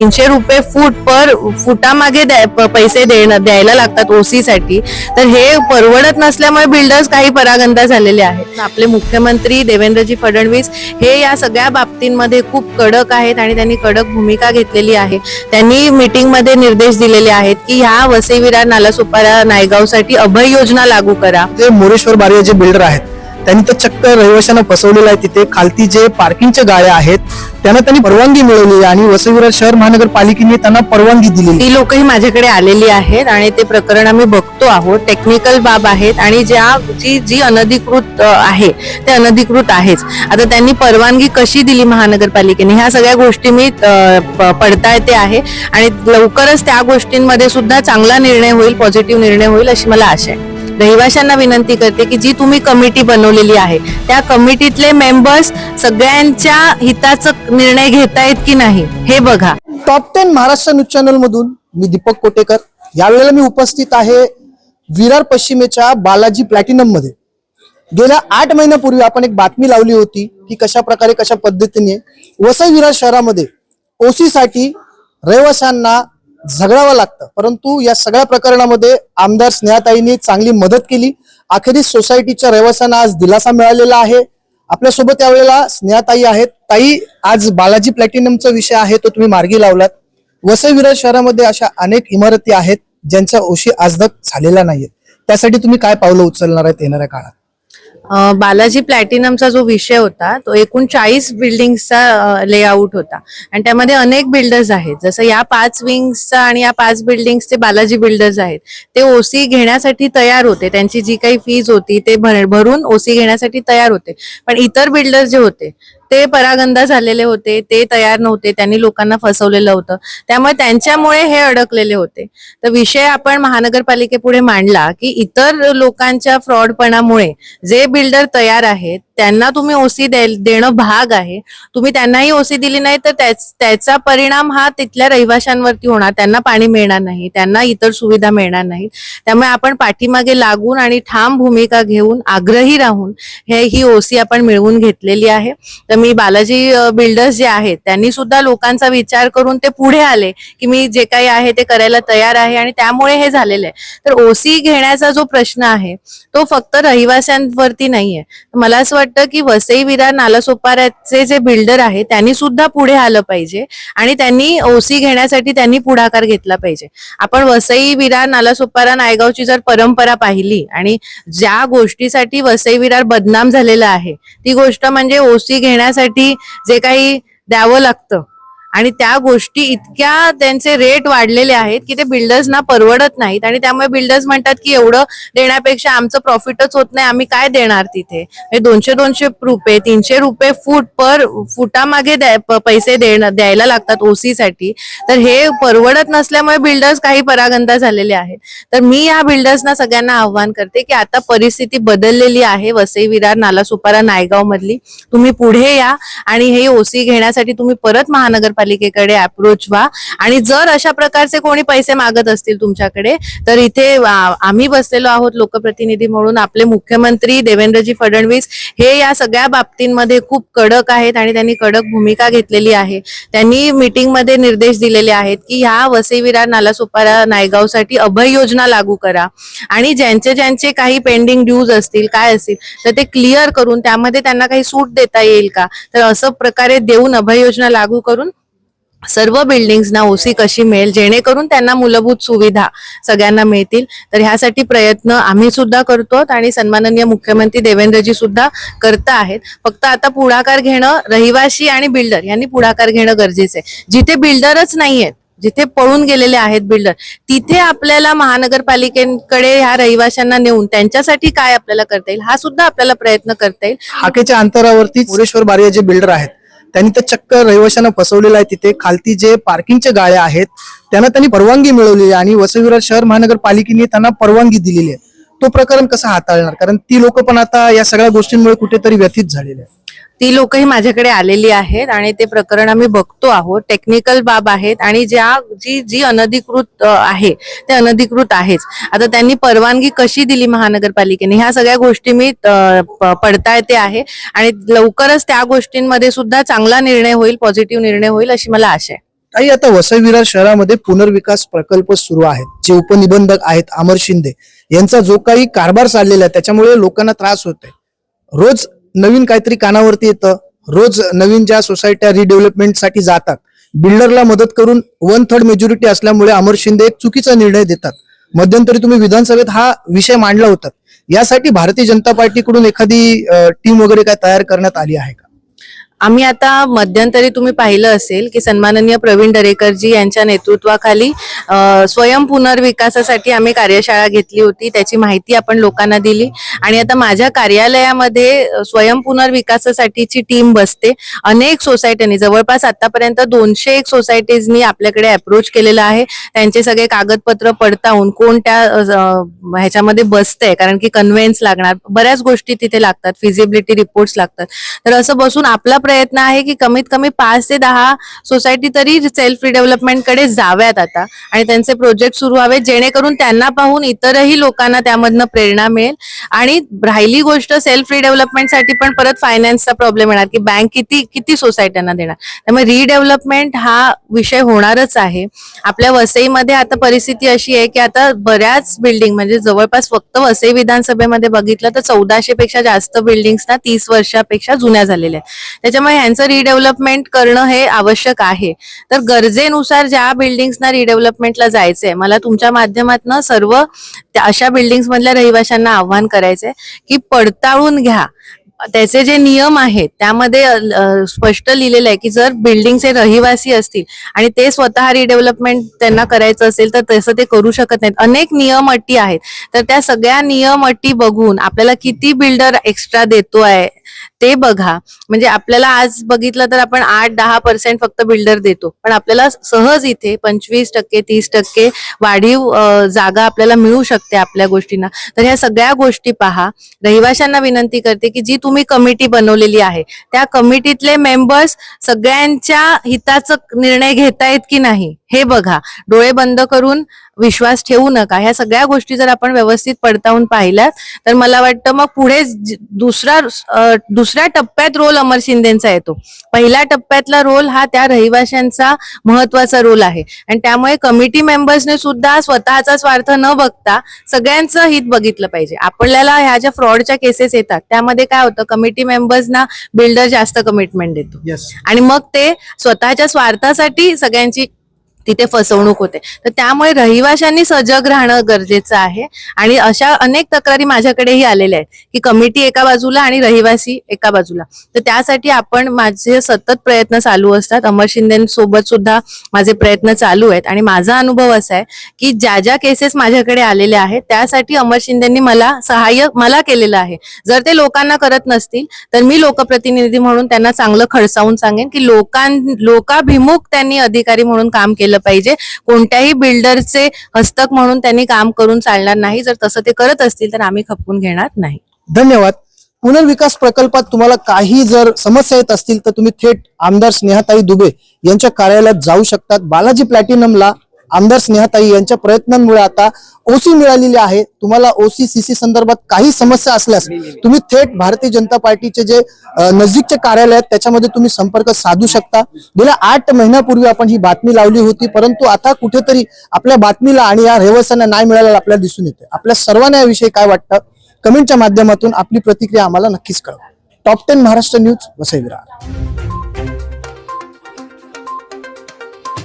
तीनशे रुपये फूट पर फुटामागे पैसे देणं द्यायला लागतात ओसी साठी. तर हे परवडत नसल्यामुळे बिल्डर्स काही परागंदा झालेले आहेत. आपले मुख्यमंत्री देवेंद्रजी फडणवीस हे या सगळ्या बाबतींमध्ये खूप कडक आहेत आणि त्यांनी कडक भूमिका घेतलेली आहे. त्यांनी मीटिंगमध्ये निर्देश दिलेले आहेत की ह्या वसई विरार नालासोपारा नायगावसाठी अभय योजना लागू करा. जे मोरेश्वर बारिया जे बिल्डर आहेत. त्यांनी तर चक्क रहिवाशांना फसवलेलं आहे तिथे. खालती जे पार्किंगच्या गाड्या आहेत त्यांना त्यांनी परवानगी मिळवली आहे आणि वसईविरार शहर महानगरपालिकेने त्यांना परवानगी दिली ती लोकही माझ्याकडे आलेली आहेत आणि ते प्रकरण आम्ही बघतो आहोत. टेक्निकल बाब आहेत आणि ज्या जी जी अनधिकृत आहे ते अनधिकृत आहेच. आता त्यांनी परवानगी कशी दिली महानगरपालिकेने? ह्या सगळ्या गोष्टी मी पडताळते आहे. आणि लवकरच त्या गोष्टींमध्ये सुद्धा चांगला निर्णय होईल पॉझिटिव्ह निर्णय होईल अशी मला आशा आहे. रहिवाशांना विनंती करते की जी तुम्ही कमिटी बनवलेली आहे त्या कमिटीतले मेंबर्स सगळ्यांच्या हिताचं निर्णय घेतायत की नाही हे बघा. Top ten Maharashtra news channel मधून मी दीपक कोटेकर. यावेळेला मी उपस्थित आहे विरार पश्चिमेच्या बालाजी प्लॅटिनममध्ये. गेल्या आठ महिन्यापूर्वी आपण एक बातमी लावली होती की कशा प्रकारे कशा पद्धतीने वसई विरार शहरामध्ये ओसीसाठी रहिवाशांना झगडावं लागतं. परंतु या सगळ्या प्रकरणामध्ये आमदार स्नेहाताईंनी चांगली मदत केली. अखेरीस सोसायटीच्या रहिवाशांना आज दिलासा मिळालेला आहे. आपल्यासोबत यावेळेला स्नेहाताई आहेत. ताई आज बालाजी प्लॅटिनमचा विषय आहे तो तुम्ही मार्गी लावलात. वसईविराज शहरामध्ये अशा अनेक इमारती आहेत ज्यांच्या ओशी आजदक झालेल्या नाहीयेत. त्यासाठी तुम्ही काय पावलं उचलणार आहेत येणाऱ्या काळात? बालाजी प्लॅटिनमचा जो विषय होता तो एकूण चाळीस बिल्डिंगचा लेआउट होता. आणि त्यामध्ये अनेक बिल्डर्स आहेत. जसं या पाच विंग्सचा आणि या पाच बिल्डिंग्सचे बालाजी बिल्डर्स आहेत. ते ओसी घेण्यासाठी तयार होते. त्यांची जी काही फीज होती ते भर- भरून ओसी घेण्यासाठी तयार होते. पण इतर बिल्डर्स जे होते ते परागंदा झालेले होते ते तयार नव्हते त्यांनी लोकांना फसवलेलं होतं. त्यामुळे त्यांच्यामुळे हे अडकलेले होते. तर विषय आपण महानगरपालिकेपुढे मांडला की इतर लोकांच्या फ्रॉडपणामुळे जे बिल्डर तयार आहेत त्यांना तुम्ही ओसी देणं भाग आहे. तुम्ही त्यांनाही ओसी दिली नाही तर त्याचा परिणाम हा तिथल्या रहिवाशांवरती होणार. त्यांना पाणी मिळणार नाही त्यांना इतर सुविधा मिळणार नाही. त्यामुळे आपण पाठीमागे लागून आणि ठाम भूमिका घेऊन आग्रही राहून हे ही ओसी आपण मिळवून घेतलेली आहे. तर मी बालाजी बिल्डर्स जे आहेत त्यांनी सुद्धा लोकांचा विचार करून ते पुढे आले की मी जे काही आहे ते करायला तयार आहे आणि त्यामुळे हे झालेलं आहे. तर ओसी घेण्याचा जो प्रश्न आहे तो फक्त रहिवाशांवरती नाहीये. मला असं वाटतं की वसई विरार नालासोपाऱ्याचे जे बिल्डर आहे त्यांनी सुद्धा पुढे आलं पाहिजे आणि त्यांनी ओसी घेण्यासाठी त्यांनी पुढाकार घेतला पाहिजे. आपण वसई विरार नालासोपारा नायगावची जर परंपरा पाहिली आणि ज्या गोष्टीसाठी वसई विरार बदनाम झालेला आहे ती गोष्ट म्हणजे ओसी करण्यासाठी जे काही द्यावं लागतं. आणि त्या गोष्टी इतक्या त्यांचे रेट वाढलेले आहेत की ते बिल्डर्सना परवडत नाहीत. आणि त्यामुळे बिल्डर्स म्हणतात की एवढं देण्यापेक्षा आमचं प्रॉफिटच होत नाही आम्ही काय देणार तिथे? हे दोनशे दोनशे रुपये तीनशे रुपये फूट पर फुटामागे पैसे देणं द्यायला लागतात ओसी साठी. तर हे परवडत नसल्यामुळे बिल्डर्स काही परागंदा झालेले आहेत. तर मी या बिल्डर्सना सगळ्यांना आव्हान करते की आता परिस्थिती बदललेली आहे वसई विरार नालासुपारा नायगाव मधली तुम्ही पुढे या आणि हे ओसी घेण्यासाठी तुम्ही परत महापालिकेकडे अप्रोच व्हा. आणि जर अशा प्रकारचे कोणी पैसे मागत असतील तुमच्याकडे तर इथे आम्ही बसलेलो आहोत लोकप्रतिनिधी म्हणून. आपले मुख्यमंत्री देवेंद्रजी फडणवीस हे या सगळ्या बाबतींमध्ये खूप कडक आहेत आणि त्यांनी कडक भूमिका घेतलेली आहे. त्यांनी मीटिंगमध्ये निर्देश दिलेले आहेत की ह्या वसईविरा नालासोपारा नायगावसाठी अभय योजना लागू करा. आणि ज्यांचे ज्यांचे काही पेंडिंग ड्यूज असतील काय असतील तर ते क्लिअर करून त्यामध्ये त्यांना काही सूट देता येईल का? तर असं प्रकारे देऊन अभय योजना लागू करून सर्व बिल्डिंग्सना ओसी कशी मिळेल जेणेकरून त्यांना मूलभूत सुविधा सगळ्यांना मिळतील. तर ह्यासाठी प्रयत्न आम्ही सुद्धा करतो आणि सन्माननीय मुख्यमंत्री देवेंद्रजी सुद्धा करता आहेत. फक्त आता पुढाकार घेणं रहिवाशी आणि बिल्डर यांनी पुढाकार घेणं गरजेचं आहे. जिथे बिल्डरच नाहीयेत जिथे पळून गेलेले आहेत बिल्डर तिथे आपल्याला महानगरपालिकेकडे ह्या रहिवाशांना नेऊन त्यांच्यासाठी काय आपल्याला करता येईल हा सुद्धा आपल्याला प्रयत्न करता येईल. हाकेच्या अंतरावरती पुरेश्वर बारिया जे बिल्डर आहेत त्यांनी तर चक्क रहिवाशांना फसवलेलं आहे तिथे. खालती जे पार्किंगच्या गाड्या आहेत त्यांना त्यांनी परवानगी मिळवली आहे आणि वसईविरार शहर महानगरपालिकेने त्यांना परवानगी दिलेली आहे. तो प्रकरण कसा हाताळणार? कारण ती लोक पण आता या सगळ्या गोष्टींमुळे कुठेतरी व्यथित झालेले आहेत. ती लोकही माझ्याकडे आलेली आहेत आणि ते प्रकरण आम्ही बघतो आहोत. टेक्निकल बाब आहेत आणि ज्या जी जी अनधिकृत आहे ते अनधिकृत आहेच. आता त्यांनी परवानगी कशी दिली महानगरपालिकेने? ह्या सगळ्या गोष्टी मी पडता येते पडताळते आहे. आणि लवकरच त्या गोष्टींमध्ये सुद्धा चांगला निर्णय होईल पॉझिटिव्ह निर्णय होईल अशी मला आशा आहे. काही आता वसई विरार शहरामध्ये पुनर्विकास प्रकल्प सुरू आहेत. जे उपनिबंधक आहेत अमर शिंदे. यांचा जो काही कारभार चाललेला आहे त्याच्यामुळे लोकांना त्रास होतोय. रोज नवीन काहीतरी कानावरती येतं. रोज नवीन ज्या सोसायट्या रिडेव्हलपमेंटसाठी जातात. बिल्डरला मदत करून वन थर्ड मेजॉरिटी असल्यामुळे अमर शिंदे एक चुकीचा निर्णय देतात. मध्यंतरी तुम्ही विधानसभेत हा विषय मांडला होता. यासाठी भारतीय जनता पार्टीकडून एखादी टीम वगैरे काय तयार करण्यात आली आहे का? आम्ही आता मध्यंतरी तुम्ही पाहिलं असेल की सन्माननीय प्रवीण दरेकरजी यांच्या नेतृत्वाखाली स्वयं पुनर्विकासासाठी आम्ही कार्यशाळा घेतली होती. त्याची माहिती आपण लोकांना दिली. आणि आता माझ्या कार्यालयामध्ये स्वयं पुनर्विकासासाठीची टीम बसते. अनेक सोसायट्यांनी जवळपास आतापर्यंत दोनशे एक सोसायटीजनी आपल्याकडे अप्रोच केलेला आहे. त्यांचे सगळे कागदपत्र पडताळून कोण त्या ह्याच्यामध्ये बसतंय. कारण की कन्व्हेन्स लागणार. बऱ्याच गोष्टी तिथे लागतात. फिजिबिलिटी रिपोर्ट्स लागतात. तर असं बसून आपला प्रयत्न आहे की कमीत कमी पाच ते दहा सोसायटी तरी सेल्फ रिडेव्हलपमेंटकडे जाव्यात आता. आणि त्यांचे प्रोजेक्ट सुरू व्हावेत जेणेकरून त्यांना पाहून इतरही लोकांना त्यामधनं प्रेरणा मिळेल. आणि राहिली गोष्ट सेल्फ रिडेव्हलपमेंटसाठी पण परत फायनान्सचा प्रॉब्लेम येणार की बँक किती किती सोसायट्यांना देणार. त्यामुळे रिडेव्हलपमेंट हा विषय होणारच आहे. आपल्या वसईमध्ये आता परिस्थिती अशी आहे की आता बऱ्याच बिल्डिंग म्हणजे जवळपास फक्त वसई विधानसभेमध्ये बघितलं तर चौदाशे पेक्षा जास्त बिल्डिंग्सना तीस वर्षापेक्षा जुन्या झालेल्या आहेत. त्याच्यामुळे ह्यांचं रिडेव्हलपमेंट करणं हे आवश्यक आहे. तर गरजेनुसार ज्या बिल्डिंग्सना रिडेव्हलपमेंटला जायचंय मला तुमच्या माध्यमातून सर्व त्या अशा बिल्डिंग्स मधल्या रहिवाशांना आव्हान करायचंय की पडताळून घ्या. त्याचे जे नियम आहेत त्यामध्ये स्पष्ट लिहिलेलं आहे की जर बिल्डिंगचे रहिवासी असतील आणि ते स्वतः रिडेव्हलपमेंट त्यांना करायचं असेल तर तसं ते करू शकत नाहीत. अनेक नियम अटी आहेत. तर त्या सगळ्या नियम अटी बघून आपल्याला किती बिल्डर एक्स्ट्रा देतोय ते बघा. म्हणजे आपल्याला आज बघितलं तर आपण आठ दहा पर्सेंट फक्त बिल्डर देतो. पण आपल्याला सहज इथे पंचवीस टक्के तीस टक्के वाढीव जागा आपल्याला मिळू शकते आपल्या गोष्टींना. तर ह्या सगळ्या गोष्टी पहा. रहिवाशांना विनंती करते की जी तुम्ही कमिटी बनवलेली आहे त्या कमिटीतले मेंबर्स सगळ्यांच्या हिताचं निर्णय घेतायत की नाही? हे बघा डोळे बंद करून विश्वास ठेवू नका. ह्या सगळ्या गोष्टी जर आपण व्यवस्थित पडताळून पाहिल्यात तर मला वाटतं मग पुढे दुसरा दुसऱ्या टप्प्यात रोल अमर शिंदेचा येतो. पहिल्या टप्प्यातला रोल हा त्या रहिवाशांचा महत्त्वाचा रोल आहे. आणि त्यामुळे कमिटी मेंबर्सने सुद्धा स्वतःचा स्वार्थ न बघता सगळ्यांचं हित बघितलं पाहिजे. आपल्याला ह्या ज्या फ्रॉडच्या केसेस येतात त्यामध्ये काय होतं? कमिटी मेंबर्सना बिल्डर जास्त कमिटमेंट देतो. आणि मग ते स्वतःच्या स्वार्थासाठी सगळ्यांची तिथे फसवणूक होते. तर त्यामुळे रहिवाशांनी सजग राहणं गरजेचं आहे. आणि अशा अनेक तक्रारी माझ्याकडेही आलेल्या आहेत की कमिटी एका बाजूला आणि रहिवासी एका बाजूला. तर त्यासाठी आपण माझे सतत प्रयत्न चालू असतात. अमर शिंदेसोबत सुद्धा माझे प्रयत्न चालू आहेत. आणि माझा अनुभव असा आहे की ज्या ज्या केसेस माझ्याकडे आलेल्या आहेत त्यासाठी अमर शिंदेनी मला सहाय्य मला केलेलं आहे. जर ते लोकांना करत नसतील तर मी लोकप्रतिनिधी म्हणून त्यांना चांगलं खडसावून सांगेन की लोकां लोकाभिमुख त्यांनी अधिकारी म्हणून काम केलं पाहिजे. कोणत्याही बिल्डरचे हस्तक म्हणून त्यांनी काम करून चालणार नाही. जर तसं ते करत असतील तर आम्ही खपवून घेणार नाही. धन्यवाद. पुनर्विकास प्रकल्पात तुम्हाला काही जर समस्या येत असतील तर तुम्ही थेट आमदार स्नेहाताई दुबे यांच्या कार्यालयात जाऊ शकतात. बालाजी प्लॅटिनमला आमदार स्नेहाताई यांच्या प्रयत्नांमुळे आता ओसी मिळालेली आहे. तुम्हाला ओसी सीसी संदर्भात काही समस्या असल्यास तुम्ही थेट भारतीय जनता पार्टीचे जे नजीकचे कार्यालय आहेत त्याच्यामध्ये तुम्ही संपर्क साधू शकता. गेल्या आठ महिन्यापूर्वी आपण ही बातमी लावली होती परंतु आता कुठेतरी आपल्या बातमीला आणि या रहिवाशांना नाही मिळालेलं आपल्याला दिसून येते आपल्या सर्वांना याविषयी काय वाटतं? कमेंटच्या माध्यमातून आपली प्रतिक्रिया आम्हाला नक्कीच कळवा. Top ten Maharashtra news Vasai Virar.